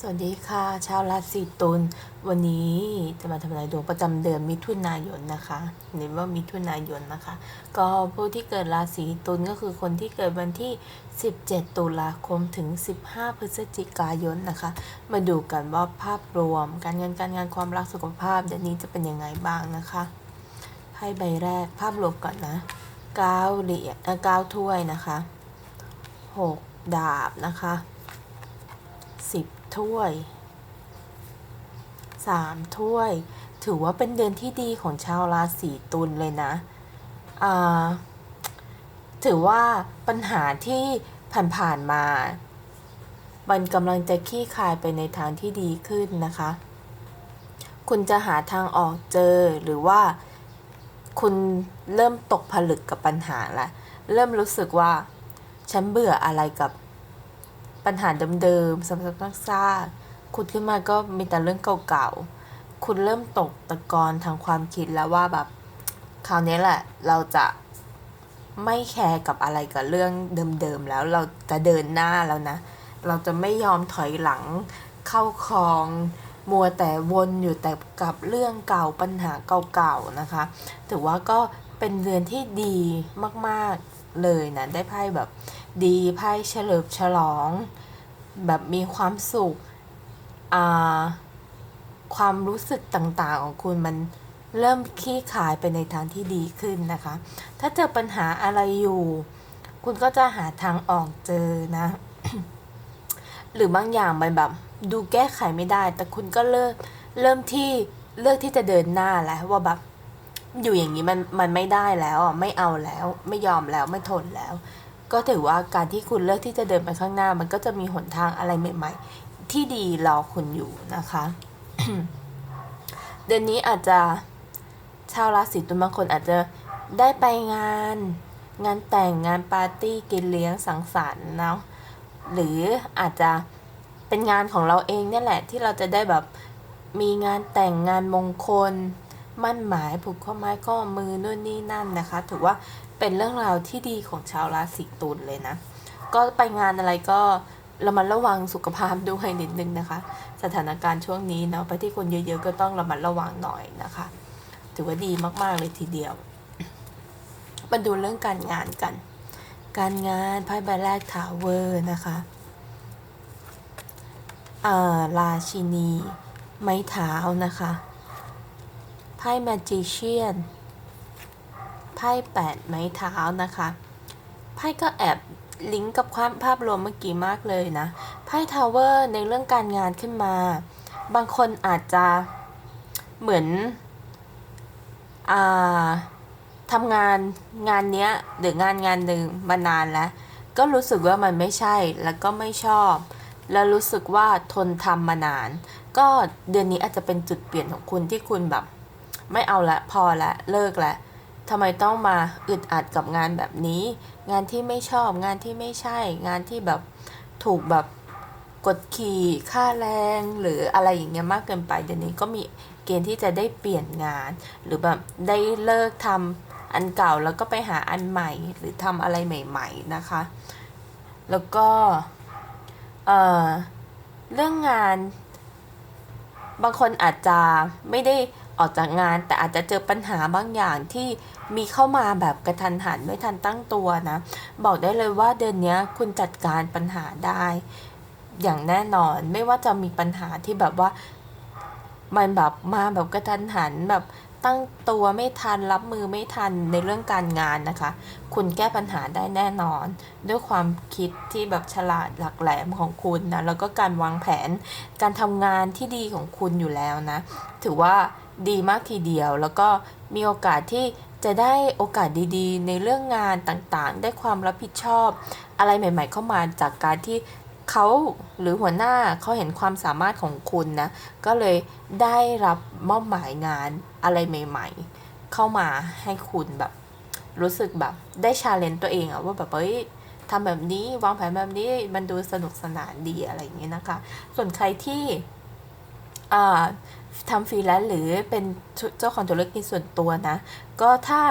สวัสดีค่ะ ชาวราศีตุลวันนี้จะมาทำนายดวงประจำเดือนมิถุนายนนะคะเน้นว่ามิถุนายนนะคะ ก็ผู้ที่เกิดราศีตุลก็คือคนที่เกิดวันที่ 17 ตุลาคมถึง 15 พฤศจิกายนนะคะ มาดูกันว่าภาพรวม การเงินการงานความรักสุขภาพเดือนนี้จะเป็นยังไงบ้างนะคะไพ่ใบแรกภาพรวมก่อนนะเก้าเหรียญเอ่อเก้าถ้วยนะคะหกดาบนะคะสิบ ถ้วยสามถ้วย ถือว่าเป็นเดือนที่ดีของชาวราศีตุลเลยนะถือว่าปัญหาที่ผ่านๆมา มันกำลังจะคลี่คลายไปในทางที่ดีขึ้นนะคะ คุณจะหาทางออกเจอหรือว่าคุณเริ่มตกผลึกกับปัญหาละ เริ่มรู้สึกว่า ฉันเบื่ออะไรกับ ปัญหาเดิมๆซ้ำๆซากๆคุณขึ้นมาก็มีแต่เรื่องเก่าๆ คุณเริ่มตกตะกอนทางความคิดแล้วว่าแบบคราวนี้แหละ เราจะไม่แคร์กับอะไรกับเรื่องเดิมๆแล้วเราจะเดินหน้าแล้วนะ เราจะไม่ยอมถอยหลังเข้าคลองมัวแต่วนอยู่แต่กับเรื่องเก่าปัญหาเก่าๆนะคะ ถือว่าก็เป็นเดือนที่ดีมากๆเลยนะ ได้ไพ่แบบ ดีไพ่เฉลิมฉลอง แบบมีความสุขความรู้สึกต่างๆ ของคุณมันเริ่มคลี่คลายไปในทางที่ดีขึ้นนะคะ ถ้าเจอปัญหาอะไรอยู่ คุณก็จะหาทางออกเจอนะ หรือบางอย่างมันแบบดูแก้ไขไม่ได้ แต่คุณก็เลิกเริ่มที่เลือกที่จะเดินหน้าแล้วว่าแบบอยู่อย่างนี้มันมันไม่ได้แล้วไม่เอาแล้ว ไม่ยอมแล้วไม่ทนแล้ว ก็ถือว่าการที่คุณเลือกที่จะเดินไปข้างหน้า มันก็จะมีหนทางอะไรใหม่ ๆ ที่ดีรอคุณอยู่นะคะ เดือนนี้อาจจะชาวราศีตุลบางคนอาจจะได้ไปงาน งานแต่งงานปาร์ตี้กินเลี้ยงสังสรรค์เนาะหรืออาจจะเป็นงานของเราเองเนี่ยแหละที่เราจะได้แบบมีงานแต่งงานมงคล มั่นหมายผูกข้อไม้ข้อมือนู่นนี่นั่นนะคะ ถือว่า เป็นเรื่องราวที่ดีของชาวราศีตุลเลยนะ ก็ไปงานอะไรก็ระมัดระวังสุขภาพด้วยนิดนึงนะคะ สถานการณ์ช่วงนี้เนาะไปที่คนเยอะ ๆ ก็ต้องระมัดระวังหน่อยนะคะ ถือว่าดีมากๆเลยทีเดียว มาดูเรื่องการงานกัน การงานไพ่ใบแรกทาวเวอร์นะคะอ่าราชินี ไม้เท้านะคะไพ่แมจิเชียน ไพ่แปดไม้เท้านะคะไพ่ก็แอบลิงก์กับความภาพรวมเมื่อกี้มากเลยนะไพ่ทาวเวอร์ในเรื่องการงานขึ้นมา บางคนอาจจะเหมือนอ่าทำงานงานเนี้ยหรืองานงานหนึ่งมานานแล้ว ก็รู้สึกว่ามันไม่ใช่แล้วก็ไม่ชอบ แล้วรู้สึกว่าทนทำมานาน ก็เดือนนี้อาจจะเป็นจุดเปลี่ยนของคุณที่คุณแบบ ไม่เอาละพอละเลิกละ ทำไมต้องมาอึดอัดกับงานแบบนี้ งานที่ไม่ชอบงานที่ไม่ใช่ งานที่แบบถูกแบบกดขี่ค่าแรงหรืออะไรอย่างเงี้ยมากเกินไปเดี๋ยวนี้ก็มีเกณฑ์ที่จะได้เปลี่ยนงาน หรือแบบได้เลิกทำอันเก่าแล้วก็ไปหาอันใหม่หรือทำอะไรใหม่ ๆนะคะ แล้วก็เอ่อเรื่องงาน บางคนอาจจะไม่ได้ ออกจากงานแต่อาจจะเจอปัญหาบางอย่างที่มีเข้ามาแบบกระทันหันไม่ทันตั้งตัวนะ บอกได้เลยว่าเดือนนี้คุณจัดการปัญหาได้ อย่างแน่นอนไม่ว่าจะมีปัญหาที่แบบว่า มันแบบมาแบบกระทันหันแบบตั้งตัวไม่ทันรับมือไม่ทันในเรื่องการงานนะคะ คุณแก้ปัญหาได้แน่นอน ด้วยความคิดที่แบบฉลาดหลักแหลมของคุณนะแล้วก็การวางแผนการทำงานที่ดีของคุณอยู่แล้วนะ ถือว่า ดีมากทีเดียว แล้วก็มีโอกาสที่จะได้โอกาสดีๆ ในเรื่องงานต่างๆ ได้ความรับผิดชอบ อะไรใหม่ ๆ เข้ามาจากการที่เขาหรือหัวหน้าเขาเห็นความสามารถของคุณนะ ก็เลยได้รับมอบหมายงานอะไรใหม่ ๆ เข้ามาให้คุณแบบ รู้สึกแบบได้ชาเลนจ์ตัวเองอะว่าแบบเฮ้ยทำแบบนี้วางแผนแบบนี้มันดูสนุกสนานดีอะไรอย่างเงี้ยนะคะ ส่วนใครที่อ่า ทำฟรีแลนซ์หรือเป็นเจ้าของธุรกิจส่วนตัวนะ ก็ถ้า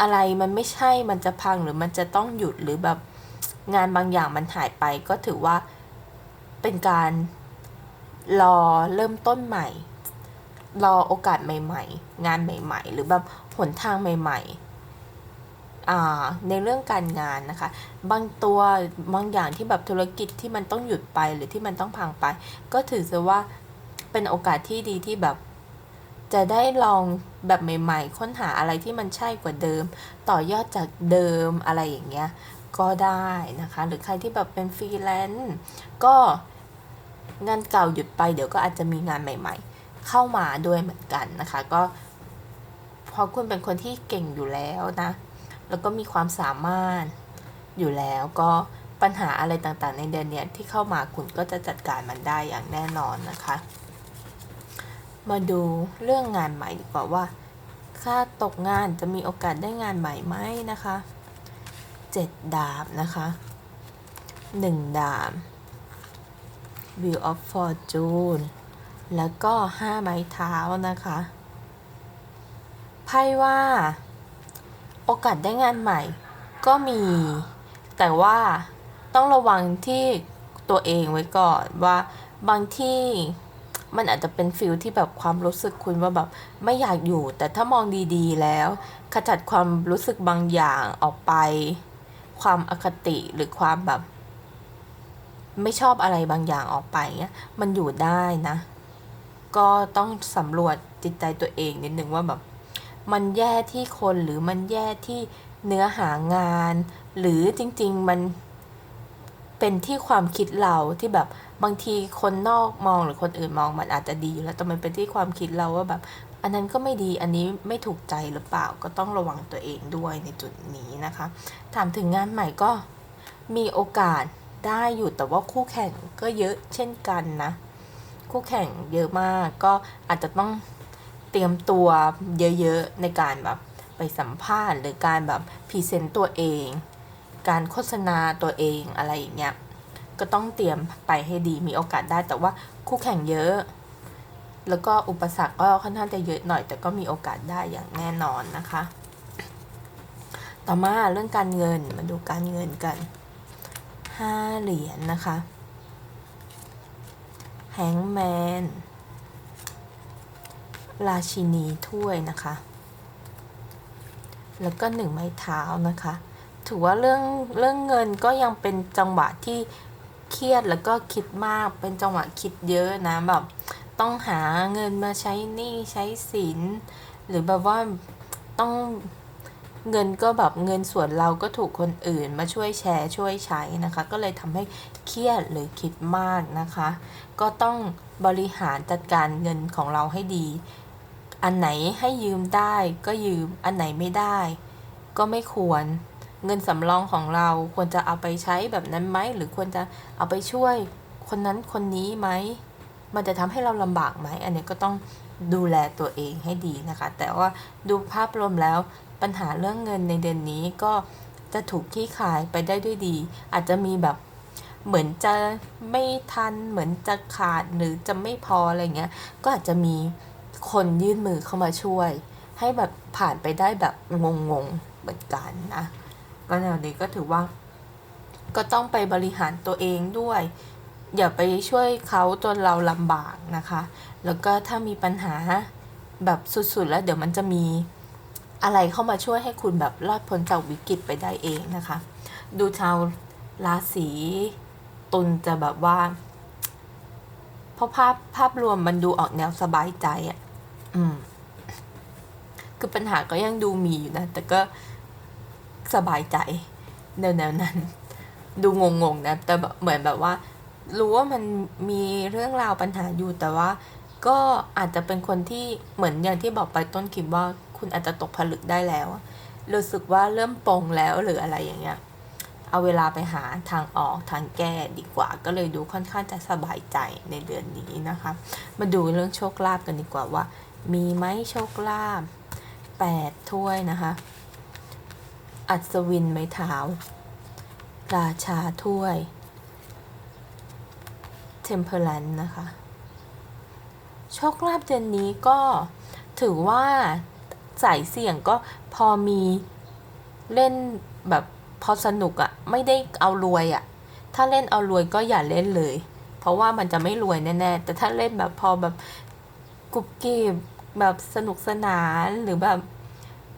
อะไรมันไม่ใช่มันจะพังหรือมันจะต้องหยุดหรือแบบงานบางอย่างมันหายไป ก็ถือว่าเป็นการรอเริ่มต้นใหม่ รอโอกาสใหม่ ๆ งานใหม่ ๆ หรือแบบหนทางใหม่ ๆ ในเรื่องการงานนะคะ บางตัวบางอย่างที่แบบธุรกิจที่มันต้องหยุดไปหรือที่มันต้องพังไป ก็ถือซะว่า เป็นโอกาสที่ดีที่แบบ จะได้ลองแบบใหม่ ๆ ค้นหาอะไรที่มันใช่กว่าเดิม ต่อยอดจากเดิมอะไรอย่างเงี้ย ก็ได้นะคะ หรือใครที่แบบเป็นฟรีแลนซ์ก็งานเก่าหยุดไปเดี๋ยวก็อาจจะมีงานใหม่ ๆ เข้ามาด้วยเหมือนกันนะคะ ก็เพราะคุณเป็นคนที่เก่งอยู่แล้วนะ แล้วก็มีความสามารถอยู่แล้วก็ปัญหาอะไรต่างๆ ในเดือนนี้ที่เข้ามาคุณก็จะจัดการมันได้อย่างแน่นอนนะคะ มาดูเรื่องงานใหม่ดีกว่าว่าถ้าตกงานจะมีโอกาสได้งานใหม่ไหมนะคะเจ็ดดาบนะคะหนึ่งดาบ Wheel of Fortune แล้วก็ห้าไม้เท้านะคะไพ่ว่า โอกาสได้งานใหม่ ก็มี แต่ว่าต้องระวังที่ตัวเองไว้ก่อนว่าบางที่ มันอาจจะเป็นฟิลที่แบบความรู้สึกคุณว่าแบบไม่อยากอยู่ แต่ถ้ามองดีๆแล้ว ขจัดความรู้สึกบางอย่างออกไป ความอคติหรือความแบบ ไม่ชอบอะไรบางอย่างออกไปเงี้ยมันอยู่ได้นะ ก็ต้องสำรวจจิตใจตัวเองนิดนึงว่าแบบ มันแย่ที่คนหรือมันแย่ที่เนื้อหางาน หรือจริง ๆ มันเป็นที่ความคิดเราที่แบบ บางทีคนนอกมองหรือคนอื่นมองมันอาจจะดีอยู่แล้วแต่มันเป็นที่ความคิดเราว่าแบบ อันนั้นก็ไม่ดีอันนี้ไม่ถูกใจหรือเปล่าก็ต้องระวังตัวเองด้วยในจุดนี้นะคะ ถามถึงงานใหม่ก็มีโอกาสได้อยู่แต่ว่าคู่แข่งก็เยอะเช่นกันนะ คู่แข่งเยอะมากก็อาจจะต้องเตรียมตัวเยอะๆในการแบบไปสัมภาษณ์ หรือการแบบพรีเซนต์ตัวเอง การโฆษณาตัวเองอะไรอย่างเงี้ย ก็ต้องเตรียมไปให้ดีมีโอกาสได้ แต่ว่าคู่แข่งเยอะ แล้วก็อุปสรรคก็ค่อนข้างจะเยอะหน่อย แต่ก็มีโอกาสได้อย่างแน่นอนนะคะ ต่อมาเรื่องการเงินมาดูการเงินกันห้าเหรียญนนะคะแฮงแมนราชินีถ้วยนะคะ แล้วก็หนึ่งไม้เท้านะคะ ถือว่าเรื่องเรื่องเงินก็ยังเป็นจังหวะที่ เครียดแล้วก็คิดมากเป็นจังหวะคิดเยอะนะแบบต้องหาเงินมาใช้หนี้ใช้สิน หรือแบบว่าต้องเงินก็แบบเงินส่วนเราก็ถูกคนอื่นมาช่วยแชร์ช่วยใช้นะคะ ก็เลยทำให้เครียดหรือคิดมากนะคะ ก็ต้องบริหารจัดการเงินของเราให้ดี อันไหนให้ยืมได้ก็ยืมอันไหนไม่ได้ ก็ไม่ควร เงินสำรองของเราควรจะเอาไปใช้แบบนั้นไหม หรือควรจะเอาไปช่วยคนนั้นคนนี้ไหม มันจะทำให้เราลำบากไหม อันนี้ก็ต้องดูแลตัวเองให้ดีนะคะ แต่ว่าดูภาพรวมแล้วปัญหาเรื่องเงินในเดือนนี้ก็จะถูกขี้ขายไปได้ด้วยดี อาจจะมีแบบเหมือนจะไม่ทัน เหมือนจะขาดหรือจะไม่พออะไรเงี้ย ก็อาจจะมีคนยื่นมือเข้ามาช่วย ให้แบบผ่านไปได้แบบงงๆเหมือนกันนะ ก็แนวนี้ก็ถือว่าก็ต้องไปบริหารตัวเองด้วย อย่าไปช่วยเขาจนเราลำบากนะคะ แล้วก็ถ้ามีปัญหาแบบสุดๆ แล้วเดี๋ยวมันจะมีอะไรเข้ามาช่วยให้คุณแบบรอดพ้นจากวิกฤตไปได้เองนะคะ ดูชาวราศีตุลจะแบบว่า เพราะภาพภาพรวมมันดูออกแนวสบายใจอะ่ะ อืม คือปัญหาก็ยังดูมีอยู่นะ แต่ก็ สบายใจแนวแนวนั้น ดูงงๆนะแต่เหมือนแบบว่า รู้ว่ามันมีเรื่องราวปัญหาอยู่แต่ว่า ก็อาจจะเป็นคนที่เหมือนอย่างที่บอกไปต้นคลิปว่าคุณอาจจะตกผลึกได้แล้วรู้สึกว่าเริ่มปลงแล้วหรืออะไรอย่างเงี้ยเอาเวลาไปหาทางออกทางแก้ดีกว่า ก็เลยดูค่อนข้างจะสบายใจในเดือนนี้นะคะ มาดูเรื่องโชคลาภกันดีกว่าว่า มีไหมโชคลาภแปดถ้วยนะคะ อัศวินไม้เท้า ราชาถ้วย เทมเพลันนะคะ โชคลาภเดือนนี้ก็ถือว่าสายเสี่ยงก็พอมีเล่นแบบพอสนุกอะไม่ได้เอารวยอะถ้าเล่นเอารวยก็อย่าเล่นเลย เพราะว่ามันจะไม่รวยแน่ๆ แต่ถ้าเล่นแบบพอแบบกรุบกริบแบบสนุกสนานหรือแบบ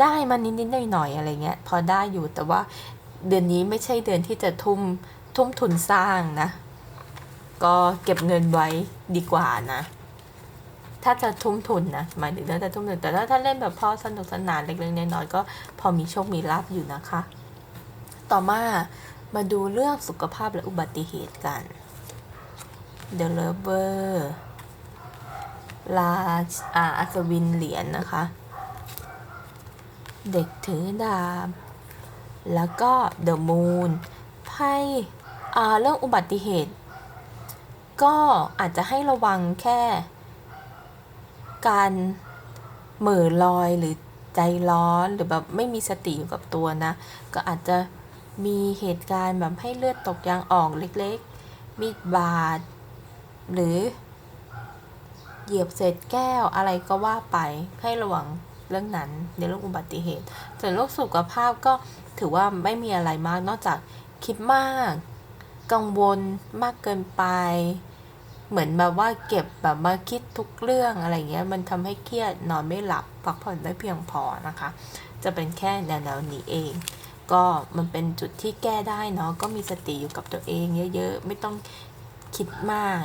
ได้มานิดๆหน่อยๆอะไรเงี้ยพอได้อยู่แต่ว่าเดือนนี้ไม่ใช่เดือนที่จะทุ่มทุ่มทุนสร้างนะ ก็เก็บเงินไว้ดีกว่านะ ถ้าจะทุ่มทุนนะหมายถึงถ้าจะทุ่มทุนแต่ถ้าถ้าเล่นแบบพอสนุกสนานเล็กๆน้อยๆก็พอมีโชคมีลาภอยู่นะคะ ต่อมามาดูเรื่องสุขภาพและอุบัติเหตุกัน The Lover ลาอาอัศวินเหรียญนะคะ เด็กถือดาบ แล้วก็ The Moon ไพ่เรื่องอุบัติเหตุ ก็อาจจะให้ระวังแค่ การเหม่อลอยหรือใจร้อนหรือแบบไม่มีสติอยู่กับตัวนะ ก็อาจจะมีเหตุการณ์แบบให้เลือดตกยางออกเล็กๆ มีดบาด หรือเหยียบเศษแก้วอะไรก็ว่าไปให้ระวัง เรื่องนั้นในเรื่องอุบัติเหตุ ส่วนโรคสุขภาพก็ถือว่าไม่มีอะไรมากนอกจากคิดมาก กังวลมากเกินไป เหมือนแบบว่าเก็บแบบมาคิดทุกเรื่องอะไรเงี้ย มันทำให้เครียดนอนไม่หลับพักผ่อนไม่เพียงพอนะคะ จะเป็นแค่แนวๆนี้เอง ก็มันเป็นจุดที่แก้ได้เนาะก็มีสติอยู่กับตัวเองเยอะๆ ไม่ต้องคิดมาก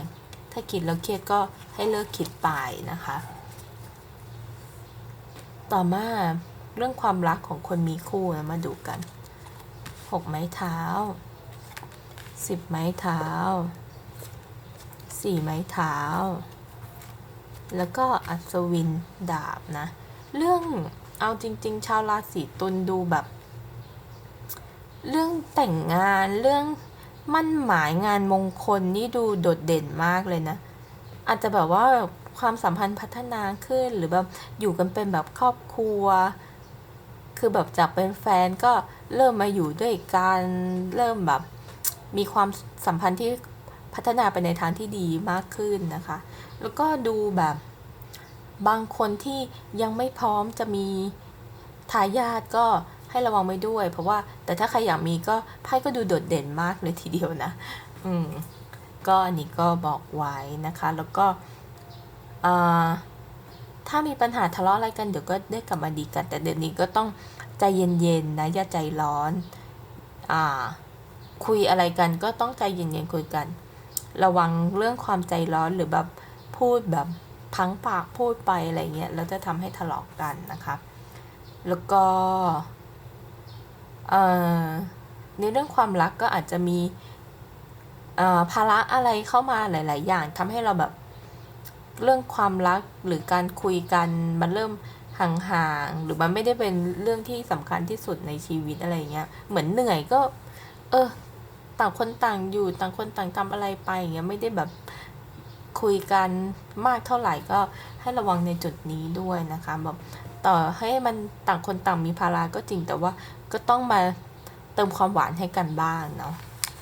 ถ้าคิดแล้วเครียดก็ให้เลิกคิดไปนะคะ ต่อมาเรื่องความรักของคนมีคู่นะมาดูกันหกไม้เท้าสิบไม้เท้าสี่ไม้เท้า แล้วก็อัศวินดาบนะ เรื่องเอาจริง ๆ ชาวราศีตุลดูแบบ เรื่องแต่งงานเรื่องมั่นหมายงานมงคลนี่ดูโดดเด่นมากเลยนะ อาจจะแบบว่า ความสัมพันธ์พัฒนาขึ้นหรือแบบอยู่กันเป็นแบบครอบครัว คือแบบจากเป็นแฟนก็เริ่มมาอยู่ด้วยกันเริ่มแบบมีความสัมพันธ์ที่พัฒนาไปในทางที่ดีมากขึ้นนะคะ แล้วก็ดูแบบบางคนที่ยังไม่พร้อมจะมีทายาทก็ให้ระวังไว้ด้วย เพราะว่าแต่ถ้าใครอยากมีก็ไพ่ก็ดูโดดเด่นมากเลยทีเดียวนะ อืม ก็อันนี้ก็บอกไว้นะคะ แล้วก็ ถ้ามีปัญหาทะเลาะอะไรกันเดี๋ยวก็ได้กลับมาดีกัน แต่เดี๋ยวนี้ก็ต้องใจเย็นๆนะอย่าใจร้อนอ่าคุยอะไรกันก็ต้องใจเย็นๆคุยกัน ระวังเรื่องความใจร้อนหรือแบบพูดแบบพังปากพูดไปอะไรเงี้ยแล้วจะทำให้ทะเลาะกันนะคะแล้วก็ในเรื่องความรักก็อาจจะมีภาระอะไรเข้ามาหลาย ๆ อย่างทำให้เราแบบ เรื่องความรักหรือการคุยกันมันเริ่มห่างๆหรือมันไม่ได้เป็นเรื่องที่สำคัญที่สุดในชีวิตอะไรเงี้ยเหมือนเหนื่อยก็ เออ ต่างคนต่างอยู่ต่างคนต่างทำอะไรไปอย่างเงี้ยไม่ได้แบบคุยกันมากเท่าไหร่ก็ให้ระวังในจุดนี้ด้วยนะคะแบบต่อให้มันต่างคนต่างมีภาระก็จริงแต่ว่าก็ต้องมาเติมความหวานให้กันบ้างเนาะ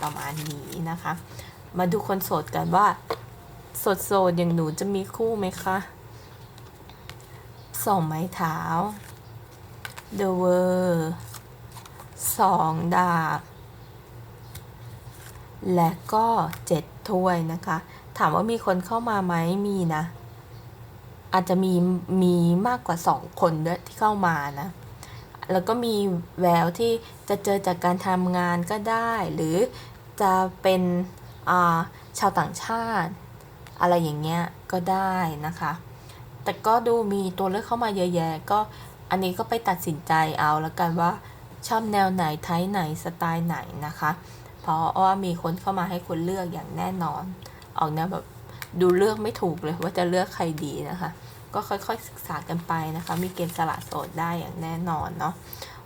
ประมาณนี้นะคะ มาดูคนโสดกันว่า สดโสดๆอย่างหนูจะมีคู่ไหมคะสองไม้เท้า The World สองดาบ และก็เจ็ดถ้วยนะคะ ถามว่ามีคนเข้ามาไหมมีนะ อาจจะมีมีมากกว่าสองคนด้วยที่เข้ามานะ แล้วก็มีแววที่จะเจอจากการทำงานก็ได้ หรือจะเป็นชาวต่างชาติ อะไรอย่างเงี้ยก็ได้นะคะ แต่ก็ดูมีตัวเลือกเข้ามาเยอะแยะก็อันนี้ก็ไปตัดสินใจเอาแล้วกันว่าชอบแนวไหนไทป์ไหนสไตล์ไหนนะคะ เพราะว่ามีคนเข้ามาให้คุณเลือกอย่างแน่นอน ออกแนวแบบดูเลือกไม่ถูกเลยว่าจะเลือกใครดีนะคะ ก็ค่อยๆศึกษากันไปนะคะ มีเกณฑ์สละโสดได้อย่างแน่นอนเนาะ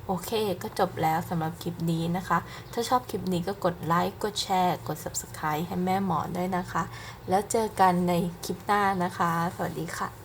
โอเค ก็จบแล้วสำหรับคลิปนี้นะคะ ถ้าชอบคลิปนี้ก็กดไลค์ กดแชร์ กด Subscribe ให้แม่หมอด้วยนะคะ แล้วเจอกันในคลิปหน้านะคะ สวัสดีค่ะ